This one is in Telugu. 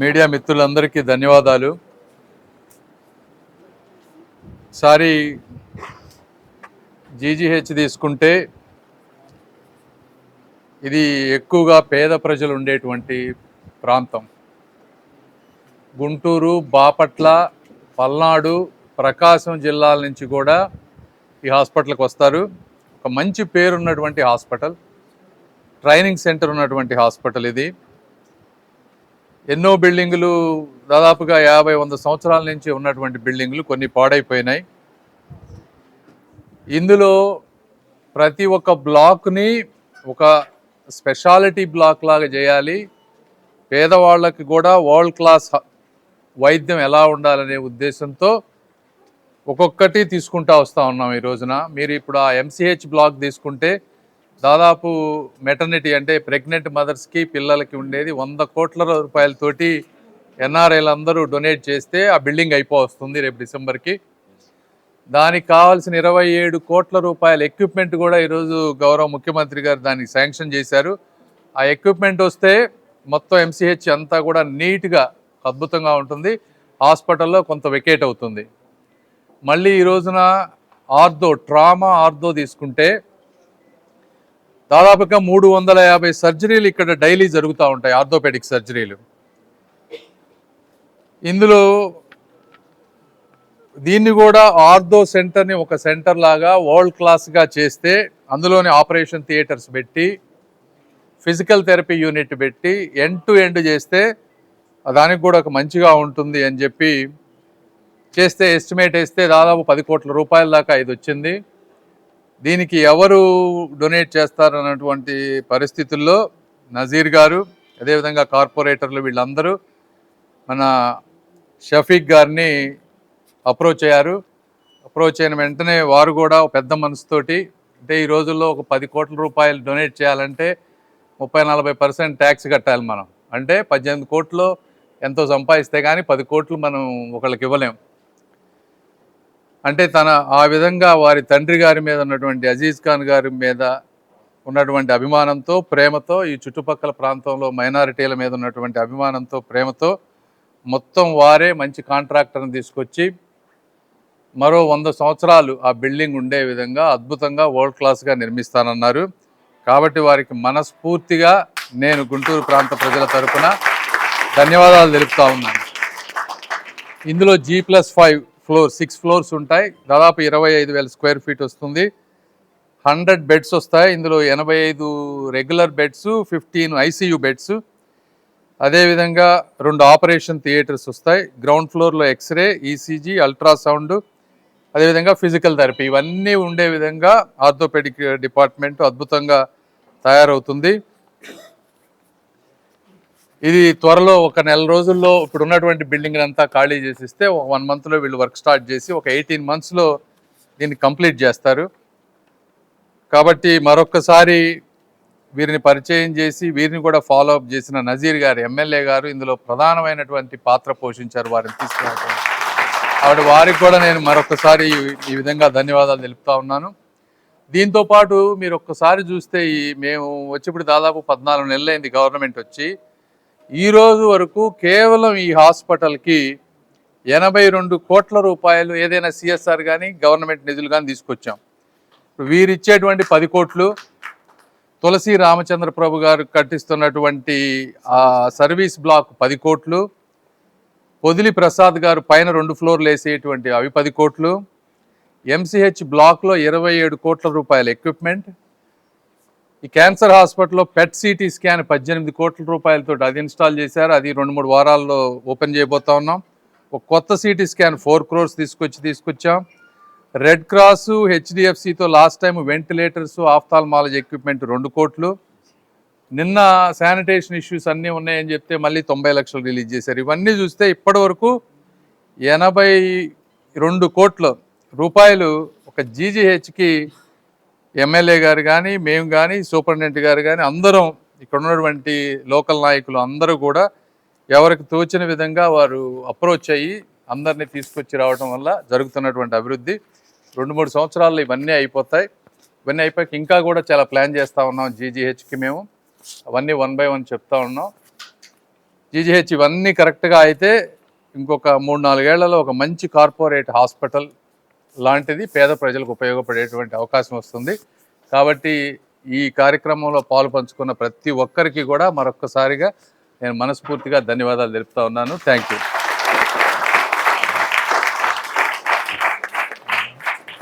మీడియా మిత్రులందరికీ ధన్యవాదాలు. సారి జీజీహెచ్ తీసుకుంటే ఇది ఎక్కువగా పేద ప్రజలు ఉండేటువంటి ప్రాంతం. గుంటూరు బాపట్ల పల్నాడు ప్రకాశం జిల్లాల నుంచి కూడా ఈ హాస్పిటల్కి వస్తారు. ఒక మంచి పేరున్నటువంటి హాస్పిటల్ ట్రైనింగ్ సెంటర్ ఉన్నటువంటి హాస్పిటల్ ఇది. ఎన్నో బిల్డింగులు దాదాపుగా యాభై వంద సంవత్సరాల నుంచి ఉన్నటువంటి బిల్డింగులు కొన్ని పాడైపోయినాయి. ఇందులో ప్రతి ఒక్క బ్లాక్ని ఒక స్పెషాలిటీ బ్లాక్ లాగా చేయాలి. పేదవాళ్ళకి కూడా వరల్డ్ క్లాస్ వైద్యం ఎలా ఉండాలనే ఉద్దేశంతో ఒక్కొక్కటి తీసుకుంటా వస్తూ ఉన్నాం ఈ రోజున. మీరు ఇప్పుడు ఆ ఎంసీహెచ్ బ్లాక్ తీసుకుంటే దాదాపు మెటర్నిటీ అంటే ప్రెగ్నెంట్ మదర్స్కి పిల్లలకి ఉండేది వంద కోట్ల రూపాయలతోటి ఎన్ఆర్ఐలు అందరూ డొనేట్ చేస్తే ఆ బిల్డింగ్ అయిపో వస్తుంది రేపు డిసెంబర్కి దానికి కావాల్సిన ఇరవై ఏడు కోట్ల రూపాయల ఎక్విప్మెంట్ కూడా ఈరోజు గౌరవ ముఖ్యమంత్రి గారు దానికి శాంక్షన్ చేశారు. ఆ ఎక్విప్మెంట్ వస్తే మొత్తం ఎంసీహెచ్ అంతా కూడా నీట్గా అద్భుతంగా ఉంటుంది. హాస్పిటల్లో కొంత వెకేట్ అవుతుంది. మళ్ళీ ఈ రోజున ఆర్థో ట్రామా ఆర్థో తీసుకుంటే దాదాపుగా మూడు వందల యాభై సర్జరీలు ఇక్కడ డైలీ జరుగుతూ ఉంటాయి ఆర్థోపెడిక్ సర్జరీలు. ఇందులో దీన్ని కూడా ఆర్థో సెంటర్ని ఒక సెంటర్ లాగా వరల్డ్ క్లాస్గా చేస్తే అందులోని ఆపరేషన్ థియేటర్స్ పెట్టి ఫిజికల్ థెరపీ యూనిట్ పెట్టి ఎండ్ టు ఎండ్ చేస్తే దానికి కూడా ఒక మంచిగా ఉంటుంది అని చెప్పి చేస్తే ఎస్టిమేట్ వేస్తే దాదాపు పది కోట్ల రూపాయల దాకా ఇది వచ్చింది. దీనికి ఎవరు డొనేట్ చేస్తారు అన్నటువంటి పరిస్థితుల్లో నజీర్ గారు అదేవిధంగా కార్పొరేటర్లు వీళ్ళందరూ మన షఫీక్ గారిని అప్రోచ్ అయ్యారు. అప్రోచ్ అయిన వెంటనే వారు కూడా పెద్ద మనసుతోటి అంటే ఈ రోజుల్లో ఒక పది కోట్ల రూపాయలు డొనేట్ చేయాలంటే ముప్పై నలభై పర్సెంట్ ట్యాక్స్ కట్టాలి మనం. అంటే పద్దెనిమిది కోట్లు ఎంతో సంపాదిస్తే కానీ పది కోట్లు మనం ఒకళ్ళకి ఇవ్వలేం. అంటే తన ఆ విధంగా వారి తండ్రి గారి మీద ఉన్నటువంటి అజీజ్ ఖాన్ గారి మీద ఉన్నటువంటి అభిమానంతో ప్రేమతో ఈ చుట్టుపక్కల ప్రాంతంలో మైనారిటీల మీద ఉన్నటువంటి అభిమానంతో ప్రేమతో మొత్తం వారే మంచి కాంట్రాక్టర్ని తీసుకొచ్చి మరో వంద సంవత్సరాలు ఆ బిల్డింగ్ ఉండే విధంగా అద్భుతంగా వరల్డ్ క్లాస్గా నిర్మిస్తానన్నారు. కాబట్టి వారికి మనస్ఫూర్తిగా నేను గుంటూరు ప్రాంత ప్రజల తరఫున ధన్యవాదాలు తెలుపుతా ఉన్నాను. ఇందులో G plus five floor six floors ఉంటాయి. దాదాపు ఇరవై ఐదు వేల స్క్వేర్ ఫీట్ వస్తుంది. హండ్రెడ్ బెడ్స్ వస్తాయి. ఇందులో ఎనభై ఐదు regular beds fifteen ICU beds అదేవిధంగా రెండు ఆపరేషన్ థియేటర్స్ వస్తాయి. గ్రౌండ్ ఫ్లోర్లో ఎక్స్రే ఈసీజీ అల్ట్రాసౌండ్ అదేవిధంగా ఫిజికల్ థెరపీ ఇవన్నీ ఉండే విధంగా ఆర్థోపెడిక్ డిపార్ట్మెంట్ అద్భుతంగా తయారవుతుంది. ఇది త్వరలో ఒక నెల రోజుల్లో ఇప్పుడు ఉన్నటువంటి బిల్డింగ్ అంతా ఖాళీ చేసిస్తే ఒక వన్ మంత్లో వీళ్ళు వర్క్ స్టార్ట్ చేసి ఒక ఎయిటీన్ మంత్స్లో దీన్ని కంప్లీట్ చేస్తారు. కాబట్టి మరొకసారి వీరిని పరిచయం చేసి వీరిని కూడా ఫాలో అప్ చేసిన నజీర్ గారు ఎమ్మెల్యే గారు ఇందులో ప్రధానమైనటువంటి పాత్ర పోషించారు వారిని తీసుకురావడం ఆవిడ వారికి కూడా నేను మరొకసారి ఈ- విధంగా ధన్యవాదాలు తెలుపుతా ఉన్నాను. దీంతో పాటు మీరు ఒక్కసారి చూస్తే ఈ మేము వచ్చి ఇప్పుడు దాదాపు పద్నాలుగు నెలలైంది గవర్నమెంట్ వచ్చి ఈరోజు వరకు కేవలం ఈ హాస్పిటల్కి ఎనభై రెండు కోట్ల రూపాయలు ఏదైనా సిఎస్ఆర్ కానీ గవర్నమెంట్ నిధులు కానీ తీసుకొచ్చాం. వీరిచ్చేటువంటి పది కోట్లు తులసి రామచంద్ర ప్రభు గారు కట్టిస్తున్నటువంటి ఆ సర్వీస్ బ్లాక్ పది కోట్లు పొదిలి ప్రసాద్ గారు పైన రెండు ఫ్లోర్లు వేసేటువంటి అవి పది కోట్లు ఎంసీహెచ్ బ్లాక్లో ఇరవై ఏడు కోట్ల రూపాయల ఎక్విప్మెంట్ ఈ క్యాన్సర్ హాస్పిటల్లో పెట్ సిటీ స్కాన్ పద్దెనిమిది కోట్ల రూపాయలతో అది ఇన్స్టాల్ చేశారు. అది రెండు మూడు వారాల్లో ఓపెన్ చేయబోతా ఉన్నాం. ఒక కొత్త సిటీ స్కాన్ ఫోర్ క్రోర్స్ తీసుకొచ్చి తీసుకొచ్చాం. Red cross హెచ్డిఎఫ్సితో last time ventilators ophthalmology equipment రెండు కోట్లు. నిన్న శానిటేషన్ ఇష్యూస్ అన్నీ ఉన్నాయని చెప్తే మళ్ళీ తొంభై లక్షలు రిలీజ్ చేశారు. ఇవన్నీ చూస్తే ఇప్పటి వరకు ఎనభై రెండు కోట్ల రూపాయలు ఒక జీజీహెచ్కి ఎమ్మెల్యే గారు కానీ మేము కానీ సూపరింటెండెంట్ గారు కానీ అందరం ఇక్కడ ఉన్నటువంటి లోకల్ నాయకులు అందరూ కూడా ఎవరికి తోచిన విధంగా వారు అప్రోచ్ అయ్యి అందరినీ తీసుకొచ్చి రావడం వల్ల జరుగుతున్నటువంటి అభివృద్ధి. రెండు మూడు సంవత్సరాల్లో ఇవన్నీ అయిపోతాయి. ఇవన్నీ అయిపోయాక ఇంకా కూడా చాలా ప్లాన్ చేస్తూ ఉన్నాం జీజీహెచ్కి మేము. అవన్నీ వన్ బై వన్ చెప్తా ఉన్నాం. జీజీహెచ్ ఇవన్నీ కరెక్ట్గా అయితే ఇంకొక మూడు నాలుగేళ్ళలో ఒక మంచి కార్పొరేట్ హాస్పిటల్ లాంటిది పేద ప్రజలకు ఉపయోగపడేటువంటి అవకాశం వస్తుంది. కాబట్టి ఈ కార్యక్రమంలో పాలు పంచుకున్న ప్రతి ఒక్కరికి కూడా మరొక్కసారిగా నేను మనస్ఫూర్తిగా ధన్యవాదాలు తెలుపుతా ఉన్నాను. Thank you